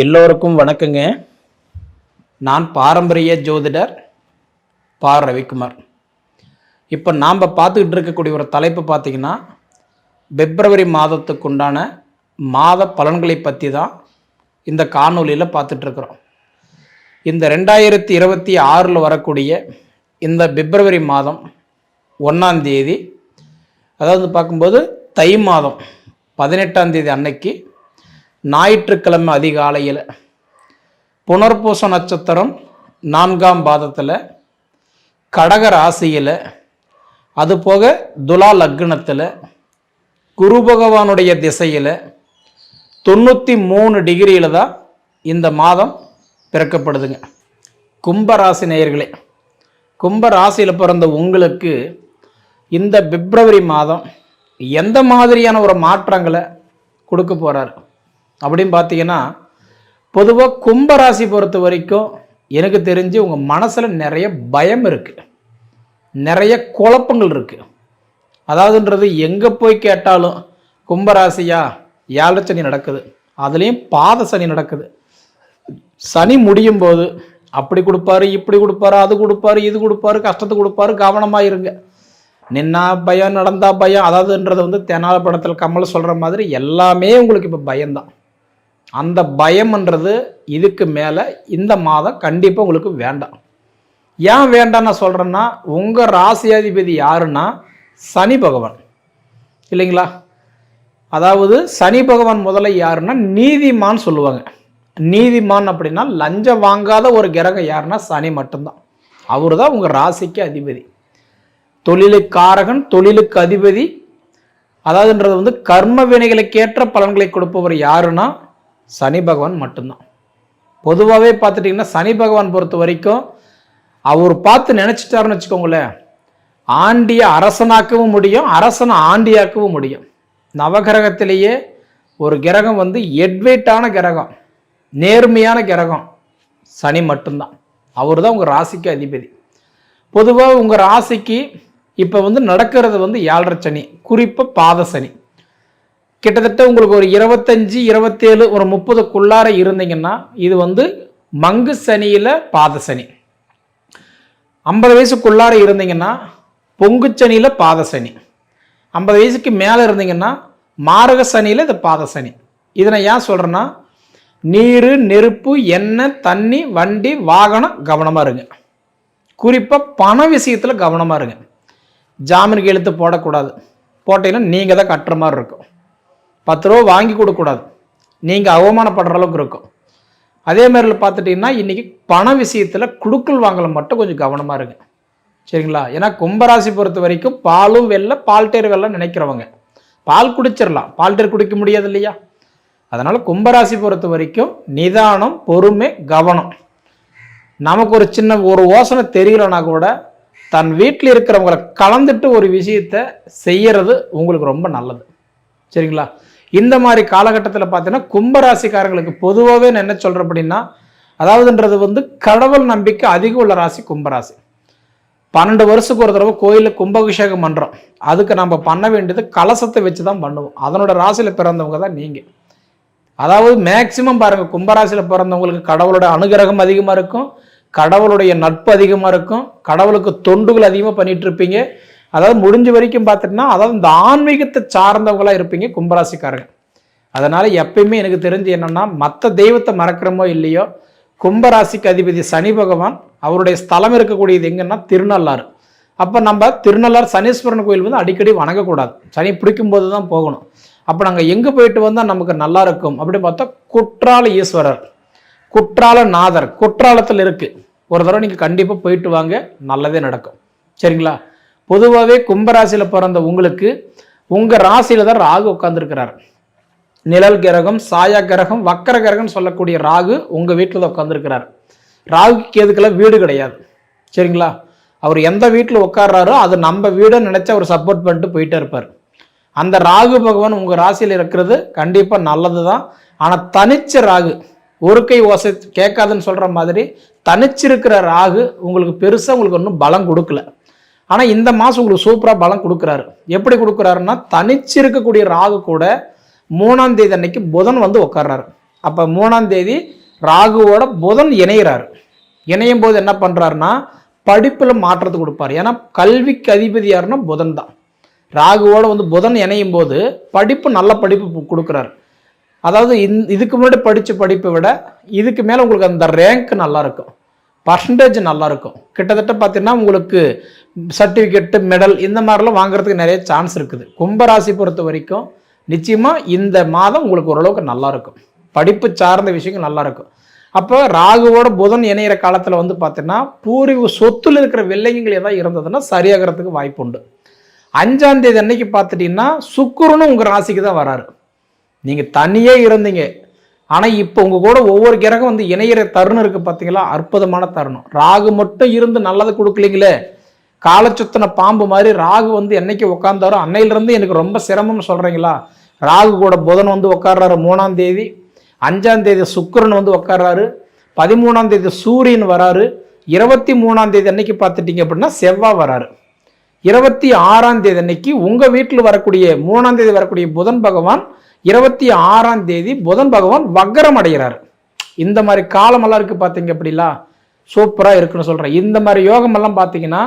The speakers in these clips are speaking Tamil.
எல்லோருக்கும் வணக்கங்க. நான் பாரம்பரிய ஜோதிடர் பா ரவிக்குமார். இப்போ நாம் பார்த்துக்கிட்டு இருக்கக்கூடிய ஒரு தலைப்பு பார்த்தீங்கன்னா பிப்ரவரி மாதத்துக்கு உண்டான மாத பலன்களை பற்றி தான் இந்த காணொலியில் பார்த்துட்ருக்குறோம் இந்த ரெண்டாயிரத்தி இருபத்தி ஆறில் வரக்கூடிய இந்த பிப்ரவரி மாதம் ஒன்றாந்தேதி அதாவது பார்க்கும்போது தை மாதம் பதினெட்டாம் தேதி அன்னைக்கு ஞாயிற்றுக்கிழமை அதிகாலையில் புனர்பூச நட்சத்திரம் நான்காம் பாதத்தில் கடக ராசியில் அதுபோக துலா லக்னத்தில் குரு பகவானுடைய திசையில் தொண்ணூற்றி மூணு டிகிரியில் தான் இந்த மாதம் பிறக்கப்படுதுங்க. கும்பராசி நேயர்களே கும்ப ராசியில் பிறந்த உங்களுக்கு இந்த பிப்ரவரி மாதம் எந்த மாதிரியான ஒரு மாற்றங்களை கொடுக்க போகிறாரு அப்படின்னு பார்த்தீங்கன்னா பொதுவாக கும்பராசி பொறுத்த வரைக்கும் எனக்கு தெரிஞ்சு உங்கள் மனசில் நிறைய பயம் இருக்குது நிறைய குழப்பங்கள் இருக்குது அதாவதுன்றது எங்கே போய் கேட்டாலும் கும்பராசியா ஏழரை சனி நடக்குது. அதுலேயும் பாத சனி நடக்குது. சனி முடியும் போது அப்படி கொடுப்பாரு இப்படி கொடுப்பாரு அது கொடுப்பாரு இது கொடுப்பாரு கஷ்டத்தை கொடுப்பாரு கவனமாக இருங்க. நின்னா பயம் நடந்தா பயம். அதாவதுன்றது வந்து தெனால படத்தில் கமல் சொல்கிற மாதிரி எல்லாமே உங்களுக்கு இப்போ பயம்தான். அந்த பயம்ன்றது இதுக்கு மேலே இந்த மாதம் கண்டிப்பாக உங்களுக்கு வேண்டாம். ஏன் வேண்டாம் நான் சொல்கிறேன்னா உங்கள் ராசியாதிபதி யாருன்னா சனி பகவான். இல்லைங்களா? அதாவது சனி பகவான் முதல்ல யாருன்னா நீதிமான் சொல்லுவாங்க. நீதிமான் அப்படின்னா லஞ்சம் வாங்காத ஒரு கிரகம் யாருன்னா சனி மட்டும்தான். அவர் தான் உங்கள் ராசிக்கு அதிபதி. தொழிலுக்காரகன் தொழிலுக்கு அதிபதி. அதாவதுன்றது வந்து கர்ம வினைகளுக்கேற்ற பலன்களை கொடுப்பவர் யாருன்னா சனி பகவான் மட்டும்தான். பொதுவாகவே பார்த்துட்டிங்கன்னா சனி பகவான் பொறுத்த வரைக்கும் அவர் பார்த்து நினச்சிட்டாருன்னு வச்சுக்கோங்களேன். ஆண்டிய அரசனாக்கவும் முடியும் அரசனை ஆண்டியாக்கவும் முடியும். நவகிரகத்திலேயே ஒரு கிரகம் வந்து எட்வைட்டான கிரகம் நேர்மையான கிரகம் சனி மட்டும்தான். அவர் தான் உங்கள் ராசிக்கு அதிபதி. பொதுவாக உங்கள் ராசிக்கு இப்போ வந்து நடக்கிறது வந்து ஏழரை சனி குறிப்பாக பாத சனி. கிட்டத்தட்ட உங்களுக்கு ஒரு இருபத்தஞ்சி இருபத்தேழு ஒரு முப்பதுக்குள்ளார இருந்தீங்கன்னா இது வந்து மங்கு சனியில் பாத சனி. ஐம்பது வயசுக்குள்ளார இருந்தீங்கன்னா பொங்கு சனியில் பாத சனி. ஐம்பது வயசுக்கு மேலே இருந்தீங்கன்னா மாரக சனியில் இது பாத சனி. இதை நான் ஏன் சொல்கிறேன்னா நீர் நெருப்பு எண்ணெய் தண்ணி வண்டி வாகனம் கவனமாக இருங்க. குறிப்பாக பண விஷயத்தில் கவனமாக இருங்க. ஜாமீனுக்கு எழுத்து போடக்கூடாது. போட்டீங்கன்னா நீங்கள் தான் கட்டுற மாதிரி இருக்கும். பத்து ரூபா வாங்கி கொடுக்கக்கூடாது. நீங்கள் அவமானப்படுற அளவுக்கு இருக்கும். அதே மாதிரில பார்த்துட்டிங்கன்னா இன்றைக்கி பண விஷயத்தில் குடுக்கல் வாங்கலை மட்டும் கொஞ்சம் கவனமாக இருங்க. சரிங்களா? ஏன்னா கும்பராசி பொறுத்த வரைக்கும் பாலும் வெள்ளை பால்டேர் வெள்ளை நினைக்கிறவங்க. பால் குடிச்சிடலாம் பால்டேர் குடிக்க முடியாது இல்லையா? அதனால் கும்பராசி பொறுத்த வரைக்கும் நிதானம் பொறுமை கவனம். நமக்கு ஒரு சின்ன ஒரு யோசனை தெரியலனா கூட தன் வீட்டில் இருக்கிறவங்களை கலந்துட்டு ஒரு விஷயத்தை செய்யறது உங்களுக்கு ரொம்ப நல்லது. சரிங்களா? இந்த மாதிரி காலகட்டத்தில் பார்த்தீங்கன்னா கும்பராசிக்காரங்களுக்கு பொதுவாகவே நான் என்ன சொல்கிறேன் அப்படின்னா அதாவதுன்றது வந்து கடவுள் நம்பிக்கை அதிகம் உள்ள ராசி கும்பராசி. பன்னெண்டு வருஷத்துக்கு ஒரு தடவை கோயிலில் கும்பாபிஷேகம் பண்ணுறோம் அதுக்கு நம்ம பண்ண வேண்டியது கலசத்தை வச்சு தான் பண்ணுவோம். அதனோட ராசியில் பிறந்தவங்க தான் நீங்கள் அதாவது மேக்சிமம் பாருங்கள் கும்பராசியில் பிறந்தவங்களுக்கு கடவுளோட அனுகிரகம் அதிகமாக இருக்கும். கடவுளுடைய நட்பு அதிகமாக இருக்கும். கடவுளுக்கு தொண்டுகள் அதிகமாக பண்ணிகிட்ருப்பீங்க இருப்பீங்க. அதாவது முடிஞ்ச வரைக்கும் பார்த்துட்டுனா அதாவது இந்த ஆன்மீகத்தை சார்ந்தவங்களாக இருப்பீங்க கும்பராசிக்காரங்க அதனால் எப்பயுமே எனக்கு தெரிஞ்சு என்னென்னா மற்ற தெய்வத்தை மறக்கிறோமோ இல்லையோ கும்பராசிக்கு அதிபதி சனி பகவான் அவருடைய ஸ்தலம் இருக்கக்கூடியது எங்கன்னா திருநள்ளாறு. அப்போ நம்ம திருநள்ளார் சனீஸ்வரன் கோயில் வந்து அடிக்கடி வணங்கக்கூடாது. சனி பிடிக்கும்போது தான் போகணும். அப்போ நாங்கள் எங்கே போயிட்டு வந்தால் நமக்கு நல்லா இருக்கும் அப்படின்னு பார்த்தா குற்றால ஈஸ்வரர் குற்றால நாதர் குற்றாலத்தில் இருக்குது ஒரு தடவை நீங்கள் கண்டிப்பாக போயிட்டு வாங்க நல்லதே நடக்கும். சரிங்களா? பொதுவாகவே கும்பராசியில் பிறந்த உங்களுக்கு உங்கள் ராசியில் தான் ராகு உட்காந்துருக்கிறார் நிழல் கிரகம் சாயா கிரகம் வக்கர கிரகம் சொல்லக்கூடிய ராகு உங்கள் வீட்டில் தான் உட்காந்துருக்கிறார் ராகுக்கு எதுக்கெல்லாம் வீடு கிடையாது. சரிங்களா? அவர் எந்த வீட்டில் உட்கார்றாரோ அது நம்ம வீடை நினச்சி அவர் சப்போர்ட் பண்ணிட்டு போயிட்டே இருப்பார். அந்த ராகு பகவான் உங்கள் ராசியில் இருக்கிறது கண்டிப்பாக நல்லது தான். ஆனால் தனிச்ச ராகு ஒரு கை ஓசை கேட்காதுன்னு சொல்கிற மாதிரி தனிச்சிருக்கிற ராகு உங்களுக்கு பெருசாக உங்களுக்கு ஒன்றும் பலம் கொடுக்கல. ஆனால் இந்த மாதம் உங்களுக்கு சூப்பராக பலம் கொடுக்குறாரு. எப்படி கொடுக்குறாருன்னா தனிச்சு இருக்கக்கூடிய ராகு கூட மூணாம் தேதி அன்னைக்கு புதன் வந்து உட்கார்றாரு. அப்போ மூணாம் தேதி ராகுவோட புதன் இணைகிறாரு இணையும் போது என்ன பண்ணுறாருன்னா படிப்பில் மாற்றத்தை கொடுப்பார். ஏன்னா கல்விக்கு அதிபதி யாருன்னா புதன் தான். ராகுவோட வந்து புதன் இணையும் போது படிப்பு நல்ல படிப்பு கொடுக்குறாரு. அதாவது இந் இதுக்கு முன்னாடி படித்த படிப்பை விட இதுக்கு மேலே உங்களுக்கு அந்த ரேங்க் நல்லாயிருக்கும் பர்சன்டேஜ் நல்லாயிருக்கும் கிட்டத்தட்ட பார்த்தீங்கன்னா உங்களுக்கு சர்டிஃபிகேட்டு மெடல் இந்த மாதிரிலாம் வாங்குறதுக்கு நிறைய சான்ஸ் இருக்குது. கும்பராசி பொறுத்த வரைக்கும் நிச்சயமாக இந்த மாதம் உங்களுக்கு ஓரளவுக்கு நல்லாயிருக்கும் படிப்பு சார்ந்த விஷயங்கள் நல்லாயிருக்கும் அப்போ ராகுவோட புதன் இணையிற காலத்தில் வந்து பார்த்தீங்கன்னா பூர்வீக சொத்துல இருக்கிற வெள்ளைங்கள் ஏதாவது இருந்ததுன்னா சரியாகிறதுக்கு வாய்ப்பு உண்டு. அஞ்சாம் தேதி அன்னைக்கு பார்த்துட்டீங்கன்னா சுக்குருன்னு உங்கள் ராசிக்கு தான் வராரு. நீங்கள் தனியே இருந்தீங்க. ஆனால் இப்போ உங்கள் கூட ஒவ்வொரு கிரகம் வந்து இணையிற தருணம் இருக்குது பார்த்தீங்களா அற்புதமான தருணம். ராகு மட்டும் இருந்து நல்லது கொடுக்கலீங்களே. காலச்சுத்தன பாம்பு மாதிரி ராகு வந்து என்னைக்கு உட்காந்தாரோ அன்னையிலிருந்து எனக்கு ரொம்ப சிரமம்னு சொல்கிறீங்களா ராகு கூட புதன் வந்து உட்கார்றாரு மூணாம் தேதி. அஞ்சாம் தேதி சுக்கிரன் வந்து உட்கார்றாரு பதிமூணாம் தேதி சூரியன் வராரு. இருபத்தி மூணாம் தேதி அன்னைக்கு பார்த்துட்டீங்க அப்படின்னா செவ்வாய் வராரு. இருபத்தி ஆறாம் தேதி அன்னைக்கு உங்கள் வீட்டில் வரக்கூடிய மூணாம் தேதி வரக்கூடிய புதன் பகவான் இருபத்தி ஆறாம் தேதி புதன் பகவான் வக்கரம் அடைகிறார். இந்த மாதிரி காலமெல்லாம் இருக்குது பார்த்தீங்க அப்படிலாம் சூப்பராக இருக்குன்னு சொல்கிறேன் இந்த மாதிரி யோகமெல்லாம் பார்த்தீங்கன்னா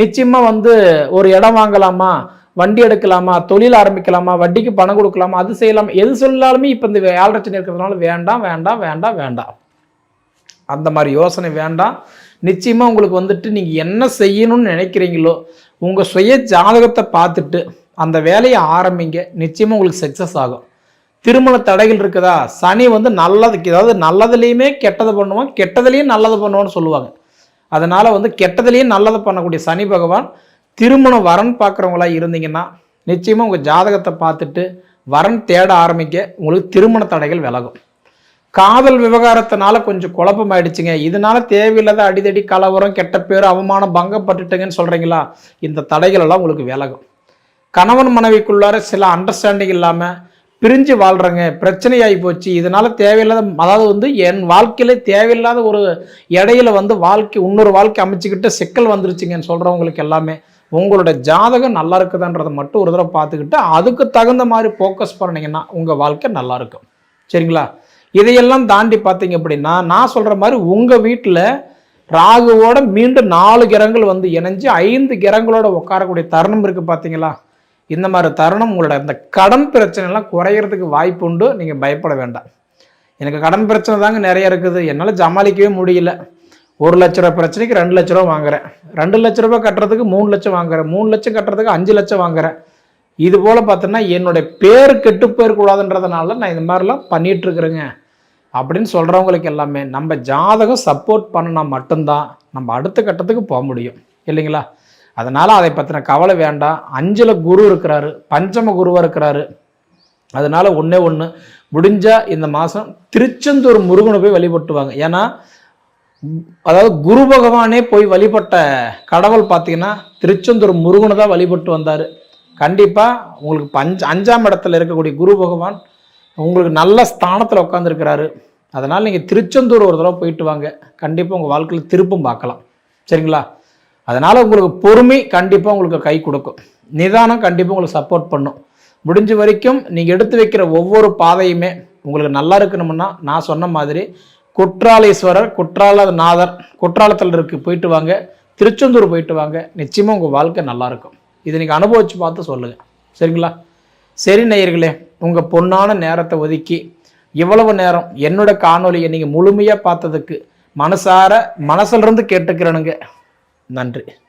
நிச்சயமாக வந்து ஒரு இடம் வாங்கலாமா? வண்டி எடுக்கலாமா? தொழில் ஆரம்பிக்கலாமா? வட்டிக்கு பணம் கொடுக்கலாமா? அது செய்யலாமா? எது சொல்லாலுமே இப்போ இந்த ஏழரட்சணை இருக்கிறதுனால வேண்டாம் வேண்டாம் வேண்டாம் வேண்டாம். அந்த மாதிரி யோசனை வேண்டாம். நிச்சயமாக உங்களுக்கு வந்துட்டு நீங்கள் என்ன செய்யணும்னு நினைக்கிறீங்களோ உங்கள் சுய ஜாதகத்தை பார்த்துட்டு அந்த வேலையை ஆரம்பிங்க. நிச்சயமாக உங்களுக்கு சக்ஸஸ் ஆகும். திருமண தடைகள் இருக்குதா? சனி வந்து நல்லதுக்கு அதாவது நல்லதுலேயுமே கெட்டதை பண்ணுவான் கெட்டதுலேயும் நல்லது பண்ணுவான்னு சொல்லுவாங்க. அதனால் வந்து கெட்டதுலேயும் நல்லதை பண்ணக்கூடிய சனி பகவான் திருமணம் வரன் பார்க்குறவங்களா இருந்தீங்கன்னா நிச்சயமாக உங்கள் ஜாதகத்தை பார்த்துட்டு வரன் தேட ஆரம்பிக்க உங்களுக்கு திருமண தடைகள் விலகும். காதல் விவகாரத்தினால கொஞ்சம் குழப்பம் ஆயிடுச்சுங்க இதனால தேவையில்லாத அடிதடி கலவரம் கெட்ட பேர் அவமானம் பங்கப்பட்டுட்டுங்கன்னு சொல்கிறீங்களா இந்த தடைகள் எல்லாம் உங்களுக்கு விலகும். கணவன் மனைவிக்குள்ளார சில அண்டர்ஸ்டாண்டிங் இல்லாமல் பிரிஞ்சு வாழ்கிறேங்க பிரச்சனையாகி போச்சு. இதனால் தேவையில்லாத அதாவது வந்து என் வாழ்க்கையிலே தேவையில்லாத ஒரு இடையில வந்து வாழ்க்கை இன்னொரு வாழ்க்கை அமைச்சுக்கிட்டு சிக்கல் வந்துருச்சுங்கன்னு சொல்கிறவங்களுக்கு எல்லாமே உங்களோட ஜாதகம் நல்லா இருக்குதான்றதை மட்டும் ஒரு தடவை பார்த்துக்கிட்டு அதுக்கு தகுந்த மாதிரி ஃபோக்கஸ் பண்ணிங்கன்னா உங்கள் வாழ்க்கை நல்லாயிருக்கும் சரிங்களா? இதையெல்லாம் தாண்டி பார்த்தீங்க அப்படின்னா நான் சொல்கிற மாதிரி உங்கள் வீட்டில் ராகுவோட மீண்டும் நாலு கிரகங்கள் வந்து இணைஞ்சு ஐந்து கிரகங்களோட உட்காரக்கூடிய தருணம் இருக்குது பார்த்தீங்களா? இந்த மாதிரி தருணம் உங்களோட இந்த கடன் பிரச்சனைலாம் குறையிறதுக்கு வாய்ப்பு உண்டு. நீங்கள் பயப்பட வேண்டாம். எனக்கு கடன் பிரச்சனை தாங்க நிறைய இருக்குது. என்னால் சமாளிக்கவே முடியல. ஒரு லட்ச ரூபா பிரச்சனைக்கு ரெண்டு லட்ச ரூபா வாங்குறேன். ரெண்டு லட்ச ரூபா கட்டுறதுக்கு மூணு லட்சம் வாங்குறேன். மூணு லட்சம் கட்டுறதுக்கு அஞ்சு லட்சம் வாங்குறேன். இது போல் பார்த்தோன்னா என்னுடைய பேர் கெட்டு போயிடக்கூடாதுன்றதுனால நான் இந்த மாதிரிலாம் பண்ணிட்டு இருக்கிறேங்க. அப்படின்னு சொல்கிறவங்களுக்கு எல்லாமே நம்ம ஜாதகம் சப்போர்ட் பண்ணினா மட்டும்தான் நம்ம அடுத்த கட்டத்துக்கு போக முடியும். இல்லைங்களா? அதனால் அதை பற்றின கவலை வேண்டாம். அஞ்சில் குரு இருக்கிறாரு பஞ்சம குருவாக இருக்கிறாரு. அதனால் ஒன்றே ஒன்று முடிஞ்சால் இந்த மாதம் திருச்செந்தூர் முருகனை போய் வழிபட்டுவாங்க. ஏன்னா அதாவது குரு பகவானே போய் வழிபட்ட கடவுள் பார்த்தீங்கன்னா திருச்செந்தூர் முருகனை தான் வழிபட்டு வந்தார். கண்டிப்பாக உங்களுக்கு பஞ்ச அஞ்சாம் இடத்துல இருக்கக்கூடிய குரு பகவான் உங்களுக்கு நல்ல ஸ்தானத்தில் உட்காந்துருக்கிறாரு அதனால் நீங்கள் திருச்செந்தூர் ஒரு தடவை போயிட்டு வாங்க. கண்டிப்பாக உங்கள் வாழ்க்கையில் திருப்பும் பார்க்கலாம். சரிங்களா? அதனால் உங்களுக்கு பொறுமை கண்டிப்பாக உங்களுக்கு கை கொடுக்கும். நிதானம் கண்டிப்பாக உங்களுக்கு சப்போர்ட் பண்ணும். முடிஞ்ச வரைக்கும் நீங்கள் எடுத்து வைக்கிற ஒவ்வொரு பாதையுமே உங்களுக்கு நல்லா இருக்கணும்னா நான் சொன்ன மாதிரி குற்றாலீஸ்வரர் குற்றாலநாதர் குற்றாலத்தில் இருக்கு போயிட்டு வாங்க. திருச்செந்தூர் போயிட்டு வாங்க. நிச்சயமாக உங்கள் வாழ்க்கை நல்லாயிருக்கும் இதை நீங்கள் அனுபவித்து பார்த்து சொல்லுங்கள் சரிங்களா? சரி நேயர்களே உங்கள் பொன்னான நேரத்தை ஒதுக்கி இவ்வளவு நேரம் என்னோட காணொலியை நீங்கள் முழுமையாக பார்த்ததுக்கு மனசார மனசுலேருந்து கேட்டுக்கிறேனுங்க. நன்றி.